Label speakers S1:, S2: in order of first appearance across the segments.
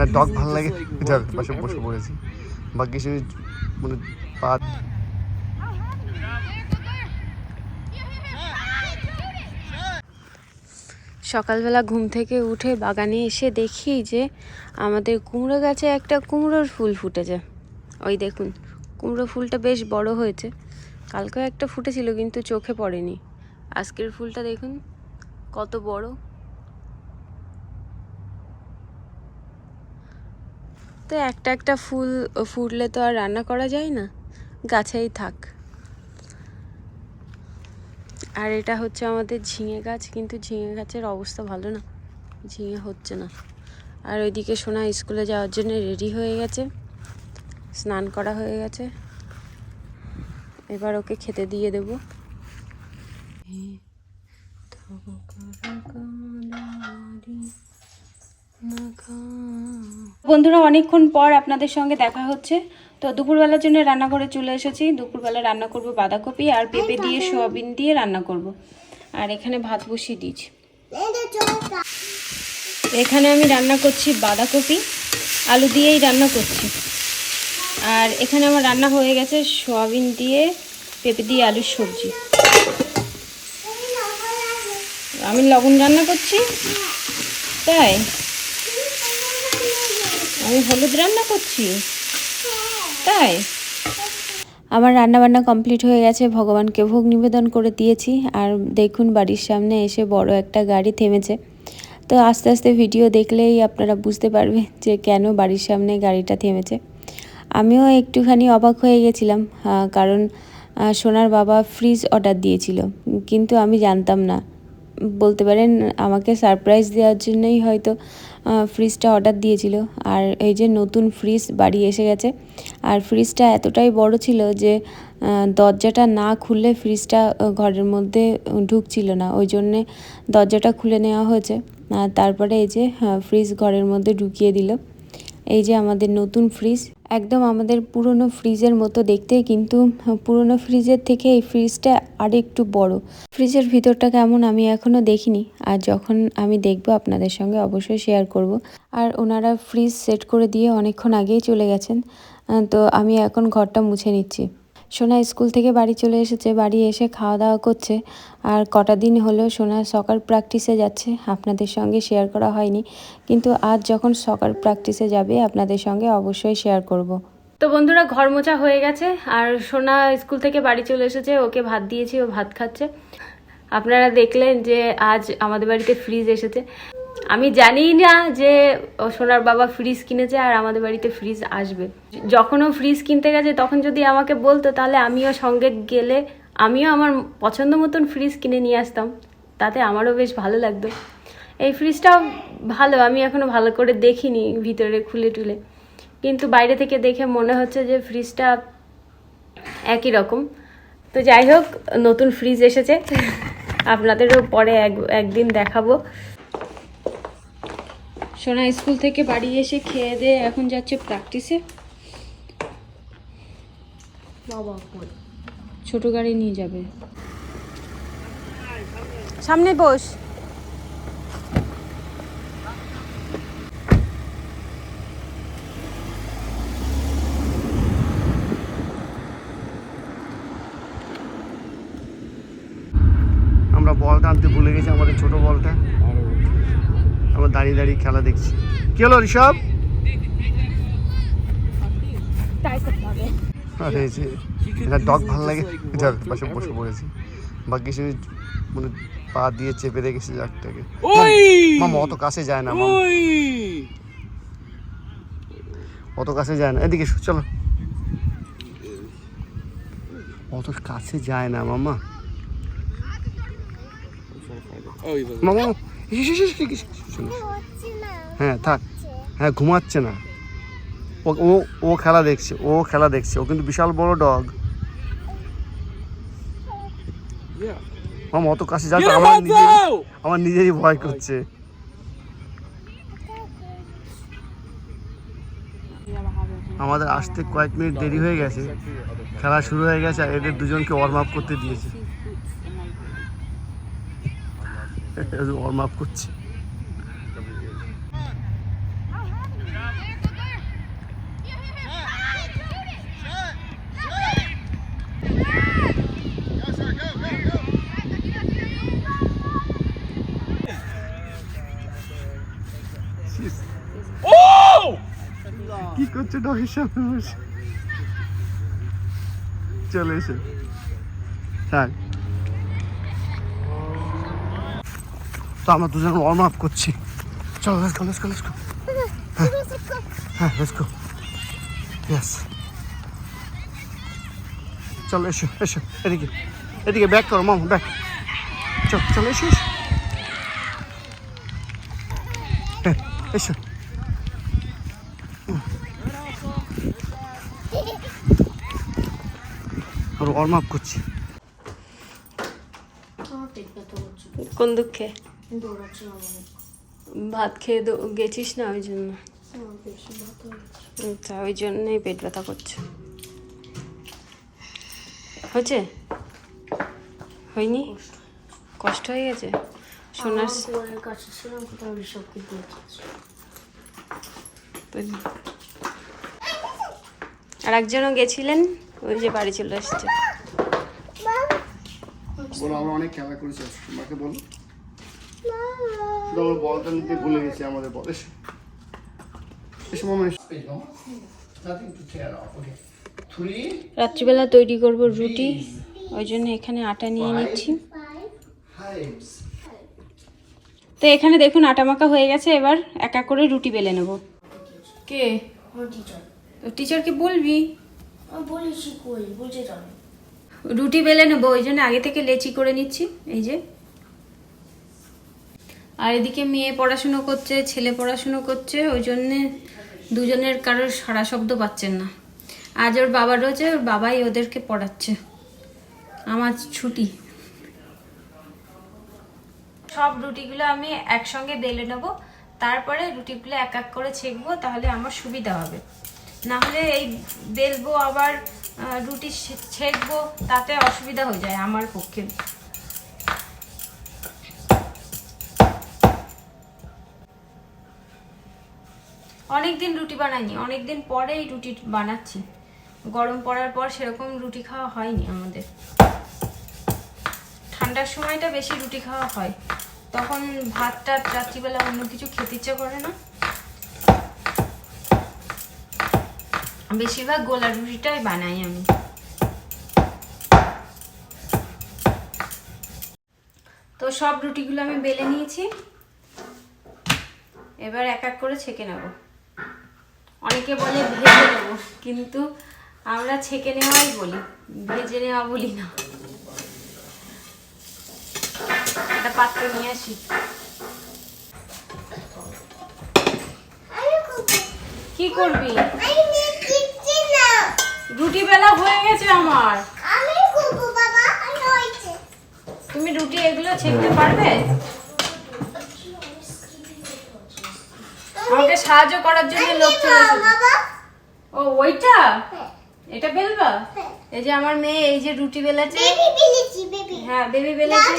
S1: না ডগ ভালো লাগে। পাশে বসে পড়েছি। বাকি সে মানে পা
S2: সকালবেলা ঘুম থেকে উঠে বাগানে এসে দেখি যে আমাদের কুমড়ো গাছে একটা কুমড়োর ফুল ফুটেছে। ওই দেখুন কুমড়ো ফুলটা বেশ বড় হয়েছে। কালকেও একটা ফুটেছিল কিন্তু চোখে পড়েনি। আজকের ফুলটা দেখুন কত বড়। তো একটা একটা ফুল ফুটলে তো আর রান্না করা যায় না। গাছেই থাক। আর এটা হচ্ছে আমাদের ঝিঙে গাছ, কিন্তু ঝিঙে গাছের অবস্থা ভালো না। ঝিঙে হচ্ছে না। আর ওইদিকে সোনা স্কুলে যাওয়ার জন্য রেডি হয়ে গেছে। স্নান করা হয়ে গেছে। এবার ওকে খেতে দিয়ে দেব। বন্ধুরা, অনেকক্ষণ পর আপনাদের সঙ্গে দেখা হচ্ছে। তো দুপুরবেলার জন্য রান্নাঘরে চলে এসেছি। দুপুরবেলা রান্না করব বাঁধাকপি আর পেঁপে দিয়ে সোয়াবিন দিয়ে রান্না করব। আর এখানে ভাত বসিয়ে দিয়েছি। এখানে আমি রান্না করছি বাঁধাকপি। আলু দিয়েই রান্না করছি। আর এখানে আমার রান্না হয়ে গেছে সোয়াবিন দিয়ে পেঁপে দিয়ে আলুর সবজি। আমি লবণ রান্না করছি। তাই? আমি হলুদ রান্না করছি। তাই? আমার রান্না বান্না কমপ্লিট হয়ে গেছে, ভগবানকে ভোগ নিবেদন করে দিয়েছি। আর দেখুন, বাড়ির সামনে এসে বড় একটা গাড়ি থেমেছে। তো আস্তে আস্তে ভিডিও দেখলেই আপনারা বুঝতে পারবে যে কেন বাড়ির সামনে গাড়িটা থেমেছে। আমিও একটুখানি অবাক হয়ে গেছিলাম কারণ সোনার বাবা ফ্রিজ অর্ডার দিয়েছিল। কিন্তু আমি জানতাম না। বলতে পারেন, আমাকে সারপ্রাইজ দেওয়ার জন্যই হয়তো ফ্রিজটা অর্ডার দিয়েছিল। আর এই যে নতুন ফ্রিজ বাড়ি এসে গেছে। আর ফ্রিজটা এতটাই বড় ছিল যে দরজাটা না খুললে ফ্রিজটা ঘরের মধ্যে ঢুকছিল না। ওই জন্যে দরজাটা খুলে নেওয়া হয়েছে। আর তারপরে এই যে ফ্রিজ ঘরের মধ্যে ঢুকিয়ে দিল। এই যে আমাদের নতুন ফ্রিজ একদম আমাদের পুরনো ফ্রিজের মতো দেখতে, কিন্তু পুরনো ফ্রিজের থেকে এই ফ্রিজটা আর একটু বড়। ফ্রিজের ভিতরটা কেমন আমি এখনও দেখিনি, আর যখন আমি দেখব আপনাদের সঙ্গে অবশ্যই শেয়ার করব। আর ওনারা ফ্রিজ সেট করে দিয়ে অনেকক্ষণ আগেই চলে গেছেন তো আমি এখন ঘরটা মুছে নিচ্ছি। সোনা স্কুল থেকে বাড়ি চলে এসেছে, বাড়ি এসে খাওয়া দাওয়া করছে। আর কটা দিন হলো সোনা সকার প্র্যাকটিসে যাচ্ছে, আপনাদের সঙ্গে শেয়ার করা হয়নি। কিন্তু আজ যখন সকার প্র্যাকটিসে যাবে, আপনাদের সঙ্গে অবশ্যই শেয়ার করব। তো বন্ধুরা, ঘর মোছা হয়ে গেছে, আর সোনা স্কুল থেকে বাড়ি চলে এসেছে, ওকে ভাত দিয়েছি, ও ভাত খাচ্ছে। আপনারা দেখলেন যে আজ আমাদের বাড়িতে ফ্রিজ এসেছে। আমি জানি না যে সোনার বাবা ফ্রিজ কিনেছে আর আমাদের বাড়িতে ফ্রিজ আসবে। যখন ও ফ্রিজ কিনতে গেছে, তখন যদি আমাকে বলতো, তাহলে আমিও সঙ্গে গেলে আমিও আমার পছন্দ মতন ফ্রিজ কিনে নিয়ে আসতাম। তাতে আমারও বেশ ভালো লাগতো। এই ফ্রিজটাও ভালো, আমি এখনও ভালো করে দেখিনি ভিতরে খুলে টুলে। কিন্তু বাইরে থেকে দেখে মনে হচ্ছে যে ফ্রিজটা একই রকম। তো যাই হোক, নতুন ফ্রিজ এসেছে। আপনাদেরও পরে এক, একদিন দেখাবো। সোনা স্কুল থেকে বাড়ি এসে খেয়ে দিয়ে এখন যাচ্ছে প্র্যাকটিসে ছোট গাড়ি নিয়ে যাবে। সামনে বস।
S1: আমরা বলটা আনতে ভুলে গেছি আমাদের ছোট বলটা। আমরা দাঁড়িয়ে দাঁড়িয়ে খেলা দেখছি। কি হলো ঋষভ? আরে যে এটা ডগ ভালো লাগে। যার পাশে বসে পড়েছি। বাকি সে মানে পা দিয়ে চেপে রেখেছে জাগটাকে মামা অত কাছে যায় না মামা অত কাছে যায় না। এদিকে চলো। অত কাছে যায় না মামা। মামা হ্যাঁ থাক। হ্যাঁ ঘুমাচ্ছে না। ও ও খেলা দেখছে ও খেলা দেখছে। ও কিন্তু বিশাল বড় ডগ। মামা অত কাছে যাচ্ছে আমার নিজেরই আমার নিজেরই ভয় করছে। আমাদের আসতে কয়েক মিনিট দেরি হয়ে গেছে। খেলা শুরু হয়ে গেছে আর এদের দুজনকে ওয়ার্ম আপ করতে দিয়েছে। ওয়ার্ম আপ করছি। কি করছে ডগের সামনে চলে এসে। থাক। তো আমরা দুজন ওয়ার্ম আপ করছি। চলো let's go let's go let's হ্যাঁ লেটস গো ইয়েস চলো এসো এসো এদিকে। এদিকে ব্যাক করো মাম ব্যাক চল চলো এসো এসো। হ্যাঁ, এসো। আর ওয়ার্ম আপ করছি।
S2: কোন দুঃখে? ভাত খেয়ে দো- গেছিস না ওই জন্য? আচ্ছা ওই জন্যই পেট ব্যথা করছে। হয়েছে? হয়নি? কষ্ট হয়ে গেছে। সোনার আর একজনও গেছিলেন? ওই যে বাড়ি চলে আসছে।
S1: বলো আমরা অনেক খেলা করেছি মাকে বলো। শুধু আমার বলটা নিতে ভুলে গেছি আমাদের বল।
S2: রাত্রিবেলা তৈরি করব রুটি ওই জন্য এখানে আটা নিয়ে নিচ্ছি। তো এখানে দেখুন আটা মাখা হয়ে গেছে এবার এক এক করে রুটি বেলে নেব। কে? টিচারকে বলবি? রুটি বেলে নেব ওই জন্য আগে থেকে লেচি করে নিচ্ছি এই যে। আর এদিকে মেয়ে পড়াশুনো করছে, ছেলে পড়াশুনো করছে, ওই জন্যে দুজনের কারোর সারা শব্দ পাচ্ছেন না। আজ ওর বাবা রয়েছে, ওর বাবাই ওদেরকে পড়াচ্ছে। আমার ছুটি। সব রুটিগুলো আমি একসঙ্গে বেলে নেব, তারপরে রুটিগুলো এক এক করে ছেঁকবো, তাহলে আমার সুবিধা হবে। না হলে এই বেলবো আবার রুটি ছেঁকবো, তাতে অসুবিধা হয়ে যায় আমার পক্ষে। অনেক দিন রুটি বানাইনি অনেক দিন পরেই রুটি বানাচ্ছি। গরম পড়ার পর সেরকম রুটি খাওয়া হয়নি আমাদের। ঠান্ডার সময়টা বেশি রুটি খাওয়া হয়। তখন ভাতটা রাত্রিবেলা অন্য কিছু খেতে ইচ্ছে করে না। বেশিরভাগ গোলা রুটিটাই বানাই আমি। তো সব রুটিগুলো আমি বেলে নিয়েছি। এবার এক এক করে ছেঁকে নেব। অনেকে বলে ভেজে নেব কিন্তু আমরা ছেঁকে নেওয়াই বলি ভেজে নেওয়া বলি না। একটা পাত্র নিয়ে আসি। কি করবি? রুটি বেলা হয়ে গেছে আমার। তুমি রুটি এগুলো ছেঁকতে পারবে? আমাকে সাহায্য করার জন্য লোক চলে এসেছে। ও ওইটা?
S3: হ্যাঁ।
S2: এটা বেলবা
S3: হ্যাঁ।
S2: এই যে আমার মেয়ে এই যে রুটি বেলেছে।
S3: বেবি বিলেছি বেবি।
S2: হ্যাঁ বেবি বেলেছে।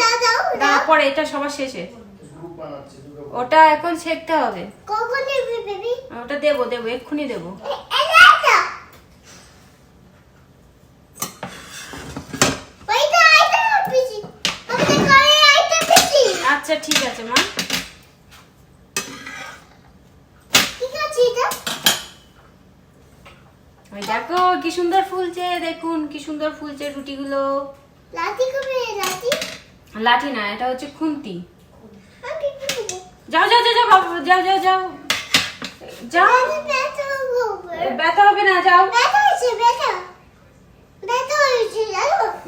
S2: তারপরে এটা সবার শেষে। ওটা এখন শেখতে হবে। ওটা দেবো দেবো এক্ষুনি দেবো। আচ্ছা ঠিক আছে মা
S3: ঠিক আছে এটা
S2: ওই দেখো কি সুন্দর ফুলছে দেখুন কি সুন্দর ফুলছে রুটিগুলো।
S3: লাঠি কবে? লাঠি?
S2: লাঠি না এটা হচ্ছে খুন্তি।
S3: করব
S2: যাও যাও যাও যাও বাবু, যাও যাও যাও। যাও।
S3: ব্যথা হবে
S2: না যাও।
S3: ব্যথা হয়েছে ব্যথা। ব্যথা হয়েছে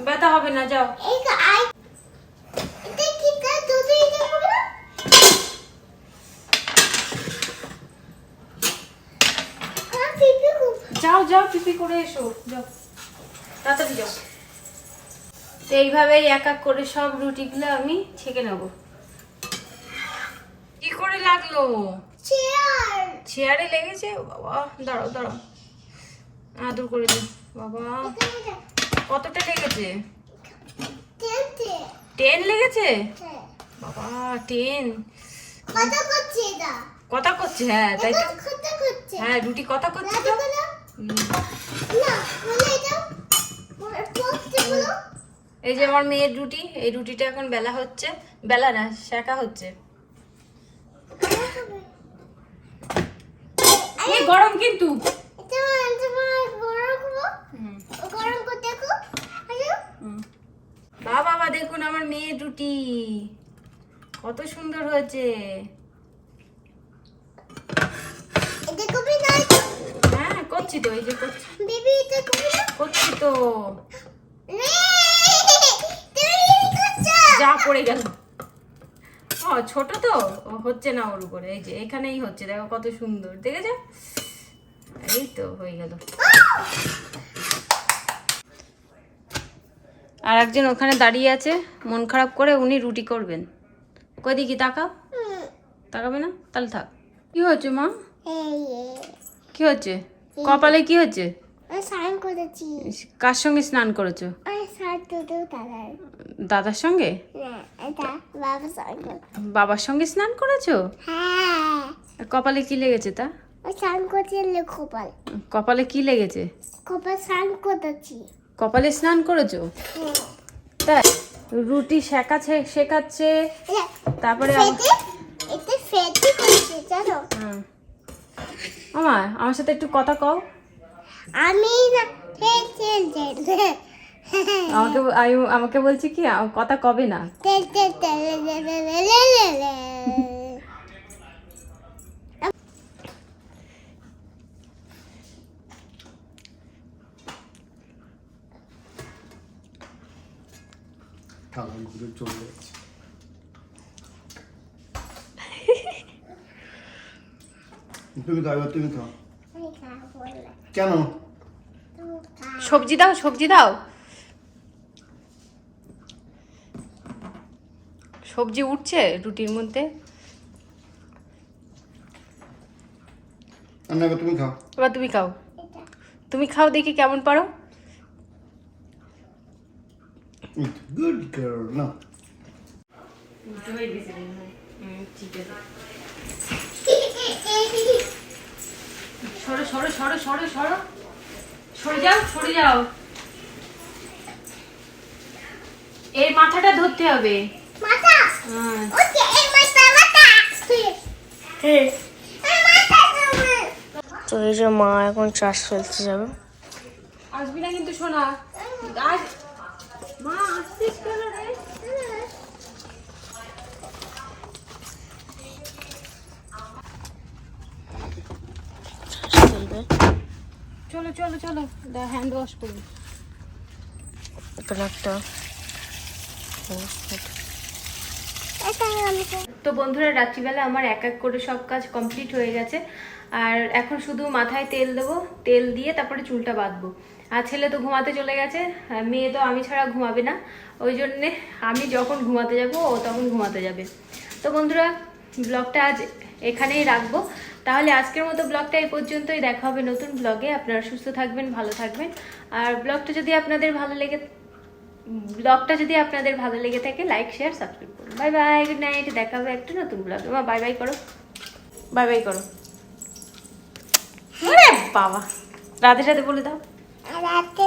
S2: ব্যথা হবে না যাও
S3: এই আই এটা কি তা দুধ এটা করো আমি পিপি খুব
S2: যাও যাও পিপি করে এসো যাও। তাড়াতাড়ি যাও। তো এইভাবেই এক এক করে সব রুটিগুলো আমি ছেঁকে নেব। কি করে লাগল?
S3: চেয়ার
S2: চেয়ারে লেগেছে? বাবা দাঁড়াও দাঁড়াও। আদর করে দিই বাবা। কতটা লেগেছে? টেন লেগেছে? বাবা টেন
S3: কথা করছে
S2: হ্যাঁ তাই তো। হ্যাঁ রুটি কথা করছে তো। এই যে আমার মেয়ের রুটি এই রুটিটা এখন বেলা হচ্ছে। বেলা না শেখা হচ্ছে। গরম কিন্তু। বাবা দেখুন আমার মেয়ের রুটি। কত সুন্দর হয়েছে
S3: এটা কবি না
S2: হ্যাঁ করছি তো এই যে করছি। তো যা পড়ে গেল। ও ছোট তো হচ্ছে না ওর উপরে। এই যে এখানেই হচ্ছে দেখো কত সুন্দর দেখেছ? এই তো হয়ে গেল। আর একজন ওখানে দাঁড়িয়ে আছে মন খারাপ করে উনি রুটি করবেন। কই দেখি তাকাও। তাকাবে না? তাহলে থাক। কি হচ্ছে মা? কি হচ্ছে কপালে কি হচ্ছে
S3: স্নান করেছি।
S2: কার সঙ্গে স্নান করেছ?
S3: দাদার।
S2: দাদার সঙ্গে? বাবার সঙ্গে। স্নান করেছ?
S3: হ্যাঁ।
S2: কপালে কি লেগেছে তা?
S3: স্নান করছি কপাল।
S2: কপালে কি লেগেছে?
S3: কপাল স্নান করেছি।
S2: কপালে স্নান করেছ?
S3: হ্যাঁ।
S2: তাই রুটি শেখাচ্ছে শেখাচ্ছে তারপরে
S3: এটা ফেটে করেছি জানো?
S2: হুম। আমা আমার সাথে একটু কথা কও।
S3: আমি না
S2: আমাকে আমি- আমাকে বলছি কি কথা কবে না?
S1: চলে যাচ্ছে। তুমি খাও। এবার তুমি খাও। কেন
S2: সবজি দাও সবজি দাও। সবজি উঠছে রুটির মধ্যে।
S1: এবার তুমি খাও।
S2: এবার তুমি খাও। তুমি খাও দেখি কেমন পারো।
S1: গুড গার্ল না।
S2: সরো সরো সরো সরো সরো। সরে যাও সরে যাও। এর মাথাটা ধরতে হবে।
S3: মাথা?
S2: হ্যাঁ।
S3: ওকে মাথা মাথা
S4: তো এই যে মা এখন চাষ ফেলতে যাবে।
S2: আসবি না কিন্তু শোনা আজ মা আসছিস কেন রে? চলো চলো চলো হ্যান্ড ওয়াশ করি।
S4: এখানে একটা
S2: তো বন্ধুরা রাত্রিবেলা আমার এক এক করে সব কাজ কমপ্লিট হয়ে গেছে। আর এখন শুধু মাথায় তেল দেবো তেল দিয়ে তারপরে চুলটা বাঁধবো। আর ছেলে তো ঘুমাতে চলে গেছে মেয়ে তো আমি ছাড়া ঘুমাবে না। ওই জন্যে আমি যখন ঘুমাতে যাব ও তখন ঘুমাতে যাবে। তো বন্ধুরা ব্লগটা আজ এখানেই রাখব। তাহলে আজকের মতো ব্লগটা এই পর্যন্তই। দেখা হবে নতুন ব্লগে। আপনারা সুস্থ থাকবেন, ভালো থাকবেন। আর ব্লগটা যদি আপনাদের ভালো লেগে, ব্লগটা যদি আপনাদের ভালো লেগে থাকে লাইক শেয়ার সাবস্ক্রাইব করুন। বাই বাই গুড নাইট দেখা হবে একটা নতুন ব্লগে। ব্লগ বাই বাই করো। বাই বাই করো। বাবা। রাধে রাধে বলে দাও।
S3: রাতে